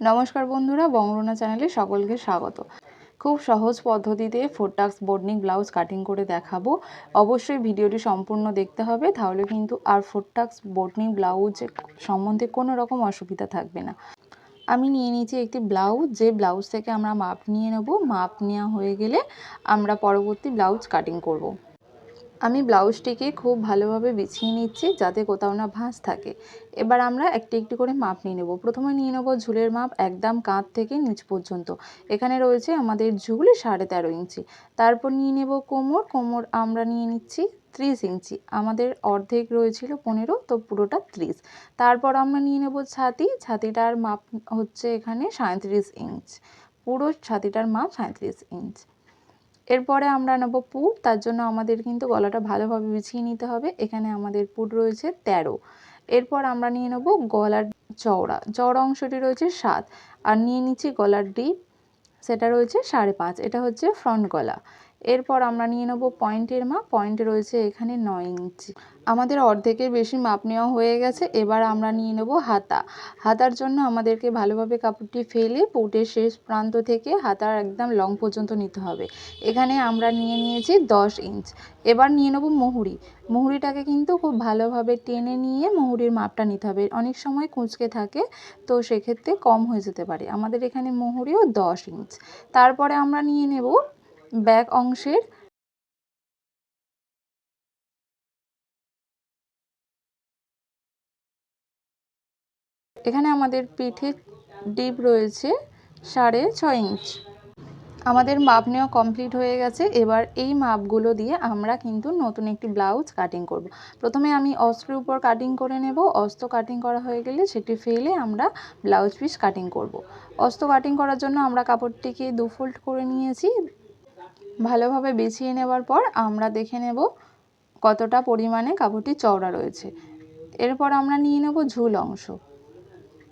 নমস্কার বন্ধুরা, বঙ্গরুনা চ্যানেলে সকলকে স্বাগত। খুব সহজ পদ্ধতিতে ফোরটাক্স বোর্ডনিক ব্লাউজ কাটিং করে দেখাবো। অবশ্যই ভিডিওটি সম্পূর্ণ দেখতে হবে, তাহলে কিন্তু আর ফোরটাক্স বোর্ডনিক ব্লাউজ সম্বন্ধে কোনো রকম অসুবিধা থাকবে না। আমি নিয়ে নিয়েছি একটি ব্লাউজ, যে ব্লাউজ থেকে আমরা মাপ নিয়ে নেব, মাপ নেওয়া হয়ে গেলে আমরা পরবর্তী ব্লাউজ কাটিং করব। আমি ব্লাউজটিকে খুব ভালোভাবে বিছিয়ে নিচ্ছি যাতে কোথাও না ভাঁজ থাকে। এবার আমরা একটি একটি করে মাপ নিয়ে নেব। প্রথমে নিয়ে নেব ঝুলের মাপ একদম কাঁধ থেকে নিচ পর্যন্ত। এখানে রয়েছে আমাদের ঝুল সাড়ে তেরো ইঞ্চি। তারপর নিয়ে নেব কোমর। কোমর আমরা নিয়ে নিচ্ছি ত্রিশ ইঞ্চি। আমাদের অর্ধেক রয়েছিল পনেরো, তো পুরোটা ত্রিশ। তারপর আমরা নিয়ে নেব ছাতি। ছাতিটার মাপ হচ্ছে এখানে সাঁত্রিশ ইঞ্চ। পুরো ছাতিটার মাপ সাঁত্রিশ ইঞ্চ। এরপরে আমরা নেব পুর, তার জন্য আমাদের কিন্তু গলাটা ভালোভাবে বিছিয়ে নিতে হবে। এখানে আমাদের পুর রয়েছে তেরো। এরপর আমরা নিয়ে নেব গলার চওড়া। চওড়া অংশটি রয়েছে সাত। আর নিয়ে নিচ্ছি গলার ডিপ, সেটা রয়েছে সাড়ে পাঁচ। এটা হচ্ছে ফ্রন্ট গলা। এরপর আমরা নিয়ে নেব পয়েন্টের মাপ। পয়েন্ট রয়েছে এখানে নয় ইঞ্চি। আমাদের অর্ধেকের বেশি মাপ নেওয়া হয়ে গেছে। এবার আমরা নিয়ে নেব হাতা। হাতার জন্য আমাদেরকে ভালোভাবে কাপড়টি ফেলে পুটের শেষ প্রান্ত থেকে হাতার একদম লং পর্যন্ত নিতে হবে। এখানে আমরা নিয়ে নিয়েছি দশ ইঞ্চ। এবার নিয়ে নেব মুহুরি। মুহুরিটাকে কিন্তু খুব ভালোভাবে টেনে নিয়ে মুহুরির মাপটা নিতে হবে। অনেক সময় কুঁচকে থাকে, তো সেক্ষেত্রে কম হয়ে যেতে পারে। আমাদের এখানে মুহুরিও দশ ইঞ্চ। তারপরে আমরা নিয়ে নেব ব্যাক অংশের এখানে আমাদের পিঠে ডিপ রয়েছে সাড়ে ছয় ইঞ্চ আমাদের মাপ নেওয়া কমপ্লিট হয়ে গেছে এবার এই মাপগুলো দিয়ে আমরা কিন্তু নতুন একটি ব্লাউজ কাটিং করব। প্রথমে আমি অস্ত্রের উপর কাটিং করে নেব অস্ত্র কাটিং করা হয়ে গেলে সেটি ফেলে আমরা ব্লাউজ পিস কাটিং করব। অস্ত্র কাটিং করার জন্য আমরা কাপড়টিকে দু ফোল্ড করে নিয়েছি ভালোভাবে বিছিয়ে নেবার পর আমরা দেখে নেব কতটা পরিমাণে কাপড়টি চওড়া রয়েছে। এরপর আমরা নিয়ে নেব ঝুল অংশ।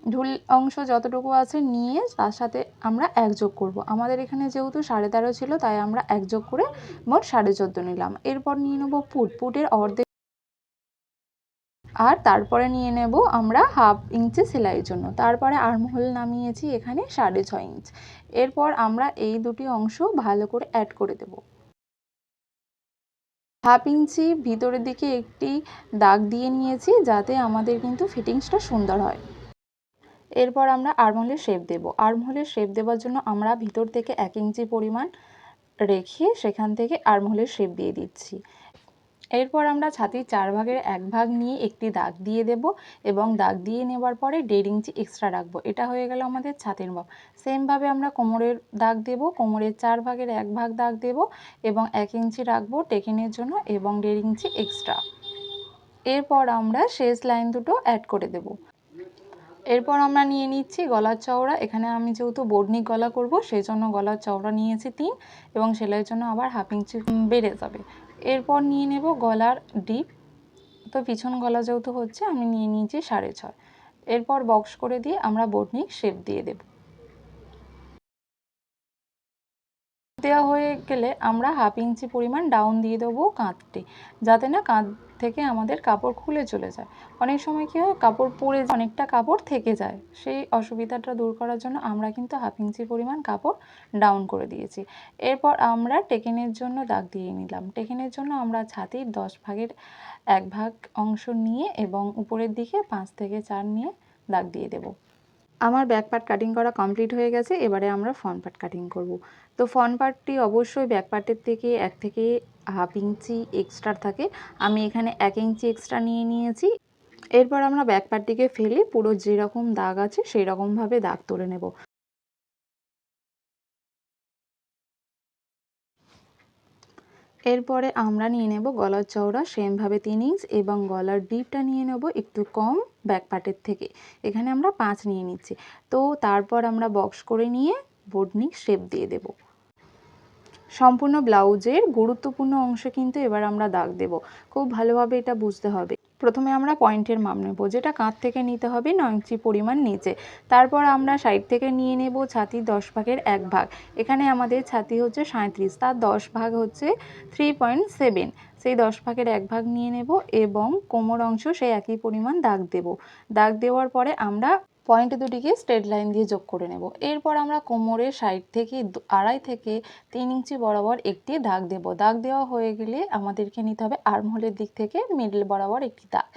ঝুল অংশ যতটুকু আছে নিয়ে তার সাথে আমরা একযোগ করব। আমাদের এখানে যেহেতু সাড়ে তেরো ছিল, তাই আমরা একযোগ করে মোট সাড়ে চোদ্দ নিলাম। এরপর নিয়ে নেব পুট। পুটের অর্ধেক আর তারপরে নিয়ে নেব আমরা হাফ ইঞ্চি সেলাইয়ের জন্য। তারপরে আর্মহোল নামিয়েছি এখানে সাড়ে ছয় ইঞ্চ। এরপর আমরা এই দুটি অংশ ভালো করে অ্যাড করে দেব। হাফ ইঞ্চি ভিতরের দিকে একটি দাগ দিয়ে নিয়েছি যাতে আমাদের কিন্তু ফিটিংসটা সুন্দর হয়। এরপর আমরা আর্মহোলের শেপ দেব। আর্মহোলের শেপ দেওয়ার জন্য আমরা ভিতর থেকে এক ইঞ্চি পরিমাণ রেখে সেখান থেকে আর্মহোলের শেপ দিয়ে দিচ্ছি। এরপর আমরা ছাতির চার ভাগের এক ভাগ নিয়ে একটি দাগ দিয়ে দেব এবং দাগ দিয়ে নেবার পরে দেড় ইঞ্চি এক্সট্রা রাখব। এটা হয়ে গেল আমাদের ছাতির মাপ। সেমভাবে আমরা কোমরের দাগ দেব, কোমরের চার ভাগের এক ভাগ দাগ দেব এবং এক ইঞ্চি রাখব টেকিনের জন্য এবং দেড় ইঞ্চি এক্সট্রা এরপর আমরা শেষ লাইন দুটো অ্যাড করে দেব। এরপর আমরা নিয়ে নিচ্ছি গলার চওড়া। এখানে আমি যেহেতু বোর্ডনিক গলা করব সেই জন্য গলার চওড়া নিয়েছি তিন এবং সেলাইয়ের জন্য আবার হাফ ইঞ্চি বেড়ে যাবে। এরপর নিয়ে নেব গলার ডিপ। তো পিছন গলা যেহেতু হচ্ছে, আমি নিয়ে নিয়েছি সাড়ে ছয়। এরপর বক্স করে দিয়ে আমরা বোটনিক শেপ দিয়ে দেব। দেওয়া হয়ে গেলে আমরা হাফ ইঞ্চি পরিমাণ ডাউন দিয়ে দেবো কাঁধটি। যাতে না কাঁধ থেকে আমাদের কাপড় খুলে চলে যায়। অনেক সময় কী হয়, কাপড় পরে অনেকটা কাপড় থেকে যায়। সেই অসুবিধাটা দূর করার জন্য আমরা কিন্তু হাফ ইঞ্চি পরিমাণ কাপড় ডাউন করে দিয়েছি। এরপর আমরা টেকেনের জন্য দাগ দিয়ে নিলাম। টেকেনের জন্য আমরা ছাতির দশ ভাগের এক ভাগ অংশ নিয়ে এবং উপরের দিকে পাঁচ থেকে চার নিয়ে দাগ দিয়ে দেব। আমার ব্যাক পার্ট কাটিং করা কমপ্লিট হয়ে গেছে, এবারে আমরা ফ্রন্ট পার্ট কাটিং করব। তো ফ্রন্ট পার্টটি অবশ্যই ব্যাক পার্টের থেকে এক থেকে হাফ ইঞ্চি এক্সট্রা থাকে। আমি এখানে এক ইঞ্চি এক্সট্রা নিয়ে নিয়েছি। এরপর আমরা ব্যাক পার্টটিকে ফেলে পুরো যেরকম দাগ আছে সেই রকমভাবে দাগ তুলে নেব। এরপরে আমরা নিয়ে নেব গলার চওড়া সেমভাবে তিন ইঞ্চ এবং গলার ডিপটা নিয়ে নেব একটু কম ব্যাক পার্টের থেকে। এখানে আমরা পাঁচ নিয়ে নিচ্ছি। তো তারপর আমরা বক্স করে নিয়ে বোটনিক শেপ দিয়ে দেব। সম্পূর্ণ ব্লাউজের গুরুত্বপূর্ণ অংশে কিন্তু এবার আমরা দাগ দেব। খুব ভালোভাবে এটা বুঝতে হবে। প্রথমে আমরা পয়েন্টের মাপ নেব, যেটা কাঁধ থেকে নিতে হবে নয় ইঞ্চি পরিমাণ নিচে। তারপর আমরা সাইড থেকে নিয়ে নেব ছাতি দশ ভাগের এক ভাগ। এখানে আমাদের ছাতি হচ্ছে সাঁত্রিশ তার দশ ভাগ হচ্ছে থ্রি পয়েন্ট সেভেন। সেই দশ ভাগের এক ভাগ নিয়ে নেব এবং কোমর অংশ সেই একই পরিমাণ দাগ দেব। দাগ দেওয়ার পরে আমরা পয়েন্ট দুটিকে স্ট্রেট লাইন দিয়ে যোগ করে নেব। এরপর আমরা কোমরের সাইড থেকে আড়াই থেকে তিন ইঞ্চি বরাবর একটি দাগ দেব। দাগ দেওয়া হয়ে গেলে আমাদেরকে নিতে হবে আর্মহোলের দিক থেকে মিডল বরাবর একটি দাগ।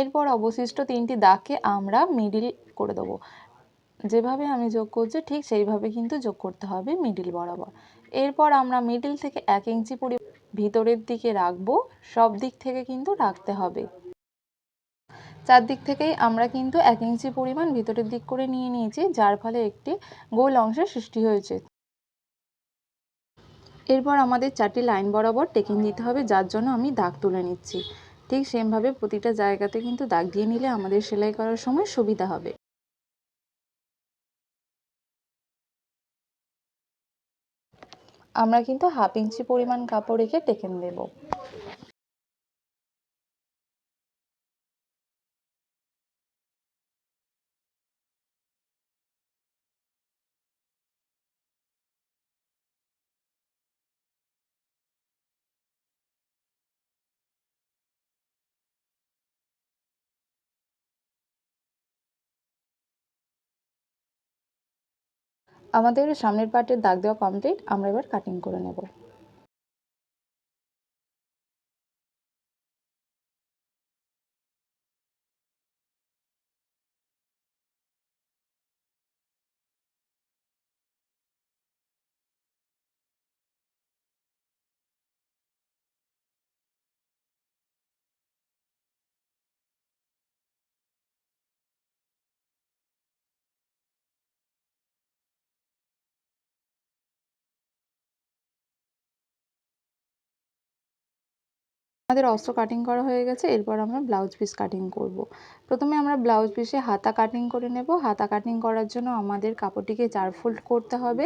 এরপর অবশিষ্ট তিনটি দাগকে আমরা মিডিল করে দেবো। যেভাবে আমি যোগ করছি ঠিক সেইভাবে কিন্তু যোগ করতে হবে মিডিল বরাবর। এরপর আমরা মিডিল থেকে এক ইঞ্চি পরি ভিতরের দিকে রাখব। সব দিক থেকে কিন্তু রাখতে হবে। চারদিক থেকেই আমরা কিন্তু এক ইঞ্চি পরিমাণ ভিতরের দিক করে নিয়ে নিয়েছি, যার ফলে একটি গোল অংশের সৃষ্টি হয়েছে। এরপর আমাদের চারটি লাইন বরাবর টেকিং দিতে হবে, যার জন্য আমি দাগ তুলে নিচ্ছি। ঠিক সেমভাবে প্রতিটা জায়গাতে কিন্তু দাগ দিয়ে নিলে আমাদের সেলাই করার সময় সুবিধা হবে। আমরা কিন্তু হাফ ইঞ্চি পরিমাণ কাপড় রেখে টেকেন দেব। আমাদের সামনের পার্টের দাগ দেওয়া কমপ্লিট আমরা এবার কাটিং করে নেব। আমাদের অস্ত্র কাটিং করা হয়ে গেছে, এরপর আমরা ব্লাউজ পিস কাটিং করব। প্রথমে আমরা ব্লাউজ পিসে হাতা কাটিং করে নেব। হাতা কাটিং করার জন্য আমাদের কাপড়টিকে চার ফোল্ড করতে হবে।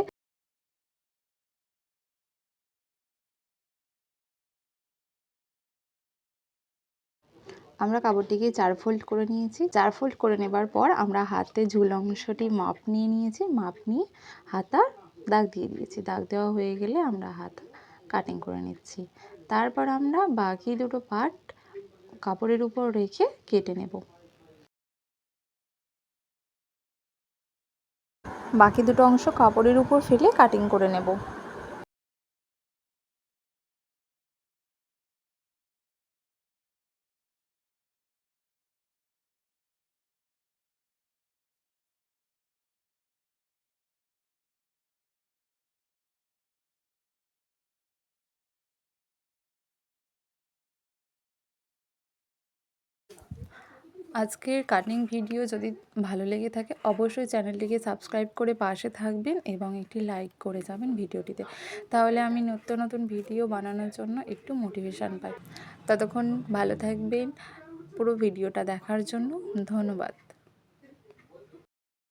আমরা কাপড়টিকে চার ফোল্ড করে নিয়েছি। চার ফোল্ড করে নেবার পর আমরা হাতে ঝুল অংশটি মাপ নিয়ে নিয়েছি। মাপ নিয়ে হাতা দাগ দিয়ে দিয়েছি। দাগ দেওয়া হয়ে গেলে আমরা হাতা কাটিং করে নিচ্ছি। তারপর আমরা বাকি দুটো পার্ট কাপড়ের উপর রেখে কেটে নেব। বাকি দুটো অংশ কাপড়ের উপর ফেলে কাটিং করে নেব। আজকের কাটিং ভিডিও যদি ভালো লেগে থাকে, অবশ্যই চ্যানেলটিকে সাবস্ক্রাইব করে পাশে থাকবেন এবং একটি লাইক করে যাবেন ভিডিওটিতে। তাহলে আমি নতুন নতুন ভিডিও বানানোর জন্য একটু মোটিভেশান পাই। ততক্ষণ ভালো থাকবেন। পুরো ভিডিওটা দেখার জন্য ধন্যবাদ।